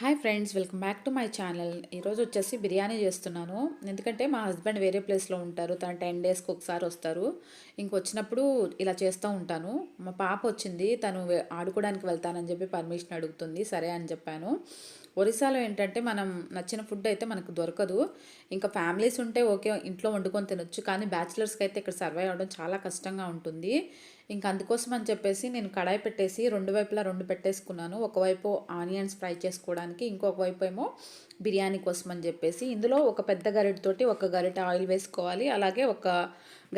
Hi friends welcome back to my channel. ఈరోజు వచ్చేసి బిర్యానీ చేస్తున్నాను. ఎందుకంటే మా హస్బెండ్ వేరే ప్లేస్లో ఉంటారు. తను టెన్ డేస్కి ఒకసారి వస్తారు. ఇంకొచ్చినప్పుడు ఇలా చేస్తూ ఉంటాను. మా పాప వచ్చింది. తను ఆడుకోవడానికి వెళ్తానని చెప్పి పర్మిషన్ అడుగుతుంది. సరే అని చెప్పాను. ఒరిస్సాలో ఏంటంటే మనం నచ్చిన ఫుడ్ అయితే మనకు దొరకదు. ఇంకా ఫ్యామిలీస్ ఉంటే ఓకే ఇంట్లో వండుకొని తినొచ్చు. కానీ బ్యాచిలర్స్కి అయితే ఇక్కడ సర్వైవ్ అవ్వడం చాలా కష్టంగా ఉంటుంది. ఇంకా అందుకోసం అని చెప్పేసి నేను కడాయి పెట్టేసి రెండు వైపులా రెండు పెట్టేసుకున్నాను. ఒకవైపు ఆనియన్స్ ఫ్రై చేసుకోవడానికి ఇంకొక వైపు ఏమో బిర్యానీ కోసం అని చెప్పేసి. ఇందులో ఒక పెద్ద గరిటతోటి ఒక గరిట ఆయిల్ వేసుకోవాలి. అలాగే ఒక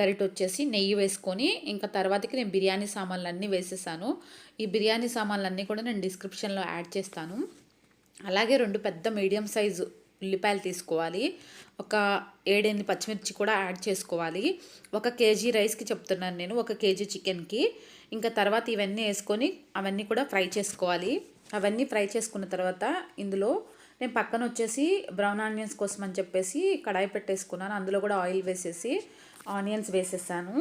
గరిట వచ్చేసి నెయ్యి వేసుకొని ఇంకా తర్వాతకి నేను బిర్యానీ సామాన్లు అన్నీ వేసేసాను. ఈ బిర్యానీ సామాన్లు అన్నీ కూడా నేను డిస్క్రిప్షన్లో యాడ్ చేస్తాను. అలాగే రెండు పెద్ద మీడియం సైజు ఉల్లిపాయలు తీసుకోవాలి. ఒక ఏడెనిమిది పచ్చిమిర్చి కూడా యాడ్ చేసుకోవాలి. ఒక కేజీ రైస్కి చెప్తున్నాను నేను ఒక కేజీ చికెన్కి. ఇంకా తర్వాత ఇవన్నీ వేసుకొని అవన్నీ కూడా ఫ్రై చేసుకోవాలి. అవన్నీ ఫ్రై చేసుకున్న తర్వాత ఇందులో నేను పక్కన వచ్చేసి బ్రౌన్ ఆనియన్స్ కోసం అని చెప్పేసి కడాయి పెట్టేసుకున్నాను. అందులో కూడా ఆయిల్ వేసేసి ఆనియన్స్ వేసేసాను.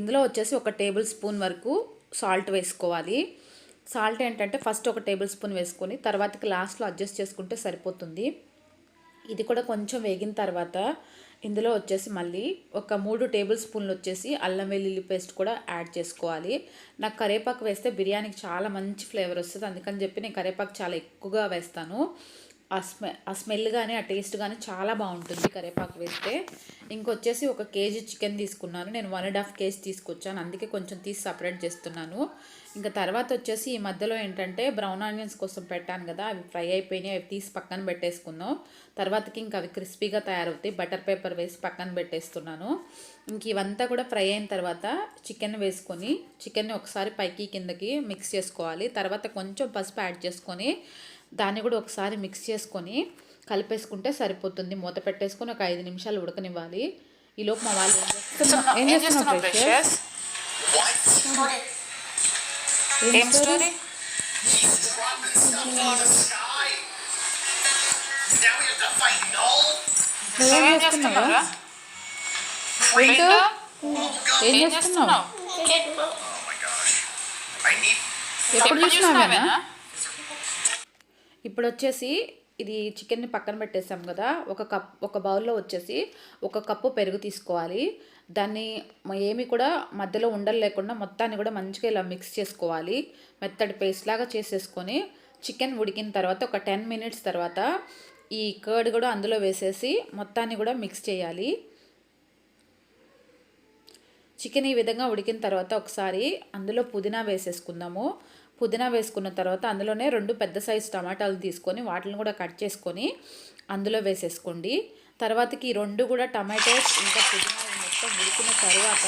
ఇందులో వచ్చేసి ఒక టేబుల్ స్పూన్ వరకు సాల్ట్ వేసుకోవాలి. సాల్ట్ ఏంటంటే ఫస్ట్ ఒక టేబుల్ స్పూన్ వేసుకొని తర్వాతకి లాస్ట్లో అడ్జస్ట్ చేసుకుంటే సరిపోతుంది. ఇది కూడా కొంచెం వేగిన తర్వాత ఇందులో వచ్చేసి మళ్ళీ ఒక మూడు టేబుల్ స్పూన్లు వచ్చేసి అల్లం వెల్లుల్లి పేస్ట్ కూడా యాడ్ చేసుకోవాలి. నాకు కరివేపాకు వేస్తే బిర్యానీకి చాలా మంచి ఫ్లేవర్ వస్తుంది. అందుకని చెప్పి నేను కరేపాకు చాలా ఎక్కువగా వేస్తాను. ఆ స్మె ఆ స్మెల్ కానీ ఆ టేస్ట్ కానీ చాలా బాగుంటుంది కరివేపాకు వేస్తే. ఇంకొచ్చేసి ఒక కేజీ చికెన్ తీసుకున్నాను. నేను వన్ అండ్ హాఫ్ కేజీ తీసుకొచ్చాను. అందుకే కొంచెం తీసి సపరేట్ చేస్తున్నాను. ఇంకా తర్వాత వచ్చేసి ఈ మధ్యలో ఏంటంటే బ్రౌన్ ఆనియన్స్ కోసం పెట్టాను కదా అవి ఫ్రై అయిపోయినాయి అవి తీసి పక్కన పెట్టేసుకుందాం. తర్వాతకి ఇంకా అవి క్రిస్పీగా తయారవుతాయి. బటర్ పేపర్ వేసి పక్కన పెట్టేస్తున్నాను. ఇంక ఇవంతా కూడా ఫ్రై అయిన తర్వాత చికెన్ వేసుకొని చికెన్ని ఒకసారి పైకి కిందకి మిక్స్ చేసుకోవాలి. తర్వాత కొంచెం పసుపు యాడ్ చేసుకొని దాన్ని కూడా ఒకసారి మిక్స్ చేసుకొని కలిపేసుకుంటే సరిపోతుంది. మూత పెట్టేసుకొని ఒక ఐదు నిమిషాలు ఉడకనివ్వాలి. ఈలోపు మా వాళ్ళు ఏం చేస్తున్నారు? ఏం ఏం స్టోరీ నువ్వేం చేస్తున్నావా ఏంటో? ఏం ఏం చేస్తున్నావు? ఎప్పుడు చూసినావేనా? ఇప్పుడు వచ్చేసి ఇది చికెన్ని పక్కన పెట్టేసాం కదా ఒక కప్ ఒక బౌల్లో వచ్చేసి ఒక కప్పు పెరుగు తీసుకోవాలి. దాన్ని ఏమి కూడా మధ్యలో ఉండలు లేకుండా మొత్తాన్ని కూడా మంచిగా ఇలా మిక్స్ చేసుకోవాలి. మెత్తడి పేస్ట్ లాగా చేసేసుకొని చికెన్ ఉడికిన తర్వాత ఒక టెన్ మినిట్స్ తర్వాత ఈ కర్డ్ కూడా అందులో వేసేసి మొత్తాన్ని కూడా మిక్స్ చేయాలి. చికెన్ ఈ విధంగా ఉడికిన తర్వాత ఒకసారి అందులో పుదీనా వేసేసుకుందాము. పుదీనా వేసుకున్న తర్వాత అందులోనే రెండు పెద్ద సైజు టమాటాలు తీసుకొని వాటిని కూడా కట్ చేసుకొని అందులో వేసేసుకోండి. తర్వాతకి ఈ రెండు కూడా టమాటోస్ ఇంకా పుదీనా మొత్తం ఉడికిన తర్వాత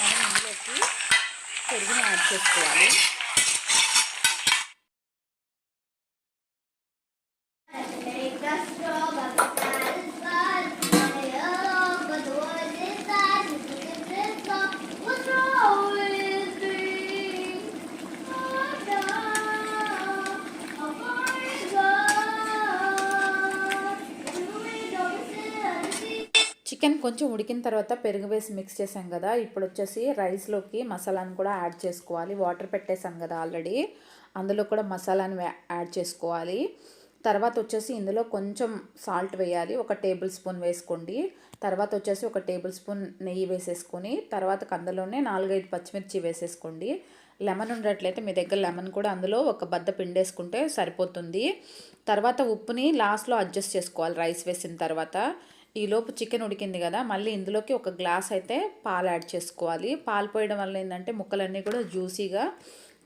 మనం ఇందులోకి పెరుగుని యాడ్ చేసుకోవాలి. కొంచెం ఉడికిన తర్వాత పెరుగు వేసి మిక్స్ చేసాం కదా. ఇప్పుడు వచ్చేసి రైస్లోకి మసాలాను కూడా యాడ్ చేసుకోవాలి. వాటర్ పెట్టేసాం కదా ఆల్రెడీ అందులో కూడా మసాలాని యాడ్ చేసుకోవాలి. తర్వాత వచ్చేసి ఇందులో కొంచెం సాల్ట్ వేయాలి. ఒక టేబుల్ స్పూన్ వేసుకోండి. తర్వాత వచ్చేసి ఒక టేబుల్ స్పూన్ నెయ్యి వేసేసుకొని తర్వాత కందలోనే నాలుగైదు పచ్చిమిర్చి వేసేసుకోండి. లెమన్ ఉండట్లయితే మీ దగ్గర లెమన్ కూడా అందులో ఒక బద్ద పిండేసుకుంటే సరిపోతుంది. తర్వాత ఉప్పుని లాస్ట్లో అడ్జస్ట్ చేసుకోవాలి. రైస్ వేసిన తర్వాత. ఈలోపు చికెన్ ఉడికింది కదా మళ్ళీ ఇందులోకి ఒక గ్లాస్ అయితే పాలు యాడ్ చేసుకోవాలి. పాలు పోయడం వల్ల ఏంటంటే ముక్కలన్నీ కూడా జ్యూసీగా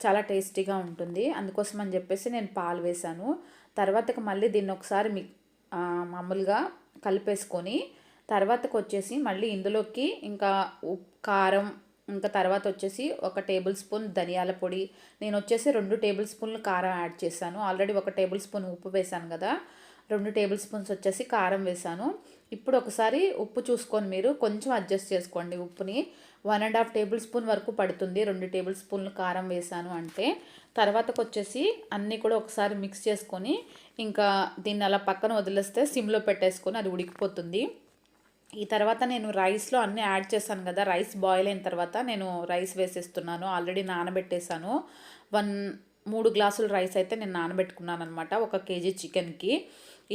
చాలా టేస్టీగా ఉంటుంది. అందుకోసం అని చెప్పేసి నేను పాలు వేశాను. తర్వాతకి మళ్ళీ దీన్ని ఒకసారి మీ మామూలుగా కలిపేసుకొని తర్వాతకు వచ్చేసి మళ్ళీ ఇందులోకి ఇంకా ఉప్ కారం ఇంకా తర్వాత వచ్చేసి ఒక టేబుల్ స్పూన్ ధనియాల పొడి. నేను వచ్చేసి రెండు టేబుల్ స్పూన్లు కారం యాడ్ చేశాను. ఆల్రెడీ ఒక టేబుల్ స్పూన్ ఉప్పు వేశాను కదా రెండు టేబుల్ స్పూన్స్ వచ్చేసి కారం వేశాను. ఇప్పుడు ఒకసారి ఉప్పు చూసుకొని మీరు కొంచెం అడ్జస్ట్ చేసుకోండి ఉప్పుని. One and half table spoon వరకు పడుతుంది. రెండు టేబుల్ స్పూన్లు కారం వేసాను అంటే. తర్వాతకు వచ్చేసి అన్నీ కూడా ఒకసారి మిక్స్ చేసుకొని ఇంకా దీన్ని అలా పక్కన వదిలేస్తే సిమ్లో పెట్టేసుకొని అది ఉడికిపోతుంది. ఈ తర్వాత నేను రైస్లో అన్నీ యాడ్ చేశాను కదా రైస్ బాయిల్ అయిన తర్వాత నేను రైస్ వేసేస్తున్నాను. ఆల్రెడీ నానబెట్టేశాను. వన్ మూడు గ్లాసులు రైస్ అయితే నేను నానబెట్టుకున్నాను అనమాట ఒక కేజీ చికెన్కి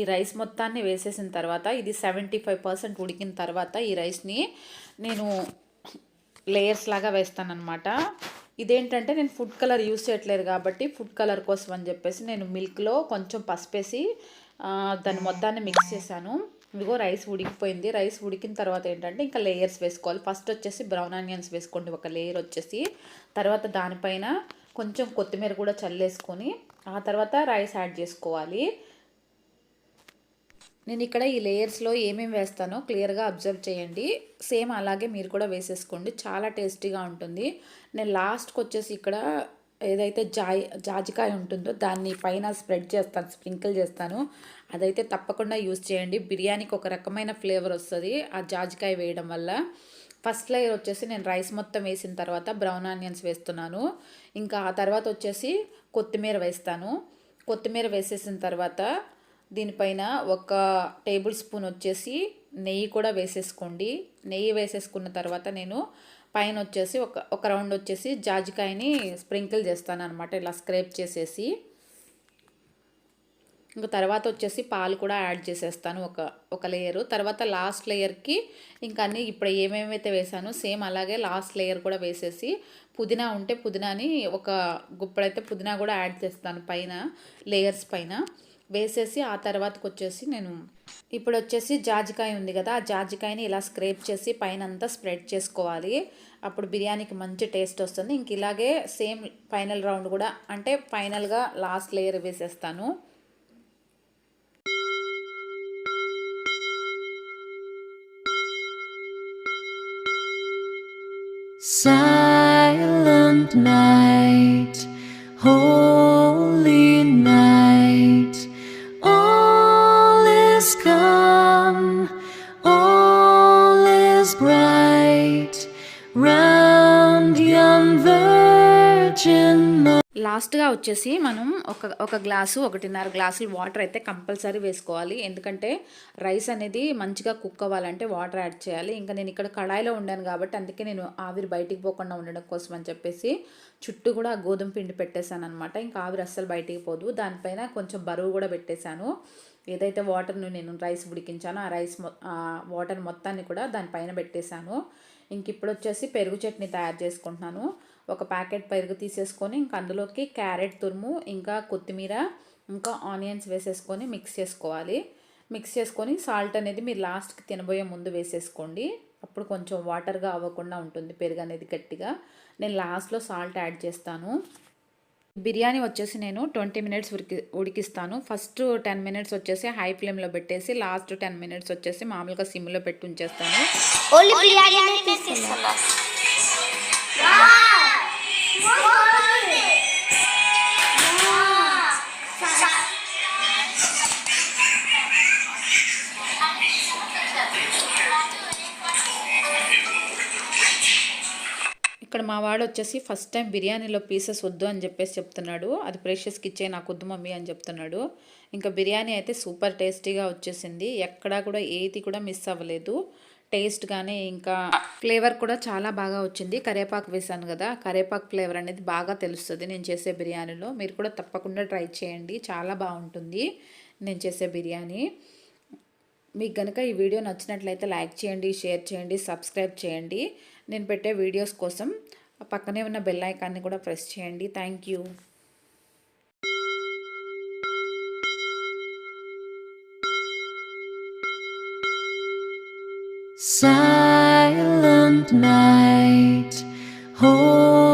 ఈ రైస్ మొత్తాన్ని వేసేసిన తర్వాత ఇది సెవెంటీ ఫైవ్ పర్సెంట్ ఉడికిన తర్వాత ఈ రైస్ని నేను లేయర్స్ లాగా వేస్తానన్నమాట. ఇదేంటంటే నేను ఫుడ్ కలర్ యూస్ చేయట్లేదు కాబట్టి ఫుడ్ కలర్ కోసం అని చెప్పేసి నేను మిల్క్లో కొంచెం పసుపేసి దాని మొత్తాన్ని మిక్స్ చేశాను. ఇదిగో రైస్ ఉడికిపోయింది. రైస్ ఉడికిన తర్వాత ఏంటంటే ఇంకా లేయర్స్ వేసుకోవాలి. ఫస్ట్ వచ్చేసి బ్రౌన్ ఆనియన్స్ వేసుకోండి. ఒక లేయర్ వచ్చేసి తర్వాత దానిపైన కొంచెం కొత్తిమీర కూడా చల్లేసుకొని ఆ తర్వాత రైస్ యాడ్ చేసుకోవాలి. నేను ఇక్కడ ఈ లేయర్స్లో ఏమేమి వేస్తానో క్లియర్గా అబ్జర్వ్ చేయండి. సేమ్ అలాగే మీరు కూడా వేసేసుకోండి. చాలా టేస్టీగా ఉంటుంది. నేను లాస్ట్కి వచ్చేసి ఇక్కడ ఏదైతే జాయ్ జాజికాయ ఉంటుందో దాన్ని పైన స్ప్రెడ్ చేస్తాను స్ప్రింకిల్ చేస్తాను. అదైతే తప్పకుండా యూస్ చేయండి. బిర్యానీకి ఒక రకమైన ఫ్లేవర్ వస్తుంది ఆ జాజికాయ వేయడం వల్ల. ఫస్ట్ లేయర్ వచ్చేసి నేను రైస్ మొత్తం వేసిన తర్వాత బ్రౌన్ ఆనియన్స్ వేస్తున్నాను. ఇంకా ఆ తర్వాత వచ్చేసి కొత్తిమీర వేస్తాను. కొత్తిమీర వేసేసిన తర్వాత దీనిపైన ఒక టేబుల్ స్పూన్ వచ్చేసి నెయ్యి కూడా వేసేసుకోండి. నెయ్యి వేసేసుకున్న తర్వాత నేను పైన వచ్చేసి ఒక ఒక రౌండ్ వచ్చేసి జాజికాయని స్ప్రింకిల్ చేస్తాను అనమాట ఇలా స్క్రేప్ చేసేసి. ఇంకా తర్వాత వచ్చేసి పాలు కూడా యాడ్ చేసేస్తాను ఒక ఒక లేయరు. తర్వాత లాస్ట్ లేయర్కి ఇంకా అన్నీ ఇప్పుడు ఏమేమైతే వేసానో సేమ్ అలాగే లాస్ట్ లేయర్ కూడా వేసేసి పుదీనా ఉంటే పుదీనాని ఒక గుప్పడైతే పుదీనా కూడా యాడ్ చేస్తాను పైన లేయర్స్ పైన. వేసేసి ఆ తర్వాతకు వచ్చేసి నేను ఇప్పుడు వచ్చేసి జాజికాయ ఉంది కదా ఆ జాజికాయని ఇలా స్క్రేప్ చేసి పైన అంతా స్ప్రెడ్ చేసుకోవాలి. అప్పుడు బిర్యానీకి మంచి టేస్ట్ వస్తుంది. ఇంక ఇలాగే సేమ్ ఫైనల్ రౌండ్ కూడా అంటే ఫైనల్గా లాస్ట్ లేయర్ వేసేస్తాను. Silent night, hold లాస్ట్గా వచ్చేసి మనం ఒక ఒక గ్లాసు ఒకటిన్నర గ్లాసులు వాటర్ అయితే కంపల్సరీ వేసుకోవాలి. ఎందుకంటే రైస్ అనేది మంచిగా కుక్ అవ్వాలంటే వాటర్ యాడ్ చేయాలి. ఇంకా నేను ఇక్కడ కడాయిలో ఉండాను కాబట్టి అందుకే నేను ఆవిరి బయటికి పోకుండా ఉండడం కోసం అని చెప్పేసి చుట్టూ కూడా గోధుమ పిండి పెట్టేశాను అనమాట ఇంకా ఆవిరి అస్సలు బయటికి పోదు. దానిపైన కొంచెం బరువు కూడా పెట్టేశాను. ఏదైతే వాటర్ను నేను రైస్ ఉడికించానో ఆ రైస్ వాటర్ మొత్తాన్ని కూడా దానిపైన పెట్టేశాను. ఇంక ఇప్పుడు వచ్చేసి పెరుగు చట్నీ తయారు చేసుకుంటున్నాను. ఒక ప్యాకెట్ పెరుగు తీసేసుకొని ఇంకా అందులోకి క్యారెట్ తురుము ఇంకా కొత్తిమీర ఇంకా ఆనియన్స్ వేసేసుకొని మిక్స్ చేసుకోవాలి. మిక్స్ చేసుకొని సాల్ట్ అనేది మీరు లాస్ట్కి తినబోయే ముందు వేసేసుకోండి. అప్పుడు కొంచెం వాటర్గా అవ్వకుండా ఉంటుంది పెరుగు అనేది గట్టిగా. నేను లాస్ట్లో సాల్ట్ యాడ్ చేస్తాను. బిర్యానీ వచ్చేసి నేను ట్వంటీ మినిట్స్ ఉడికి ఉడికిస్తాను. ఫస్ట్ టెన్ మినిట్స్ వచ్చేసి హై ఫ్లేమ్లో పెట్టేసి లాస్ట్ టెన్ మినిట్స్ వచ్చేసి మామూలుగా సిమ్లో పెట్టి ఉంచేస్తాను. ఇక్కడ మా వాడు వచ్చేసి ఫస్ట్ టైం బిర్యానీలో పీసెస్ వద్దు అని చెప్పేసి చెప్తున్నాడు. అది ప్రేషస్కి ఇచ్చే నాకు వద్దు మమ్మీ అని చెప్తున్నాడు. ఇంకా బిర్యానీ అయితే సూపర్ టేస్టీగా వచ్చేసింది. ఎక్కడా కూడా ఏది కూడా మిస్ అవ్వలేదు. టేస్ట్ కానీ ఇంకా ఫ్లేవర్ కూడా చాలా బాగా వచ్చింది. కరేపాకు వేసాను కదా కరేపాకు ఫ్లేవర్ అనేది బాగా తెలుస్తుంది నేను చేసే బిర్యానీలో. మీరు కూడా తప్పకుండా ట్రై చేయండి. చాలా బాగుంటుంది నేను చేసే బిర్యానీ. మీకు కనుక ఈ వీడియో నచ్చినట్లయితే లైక్ చేయండి షేర్ చేయండి సబ్స్క్రైబ్ చేయండి. నేను పెట్టే వీడియోస్ కోసం పక్కనే ఉన్న బెల్ ఐకాన్ని కూడా ప్రెస్ చేయండి. Thank Silent night,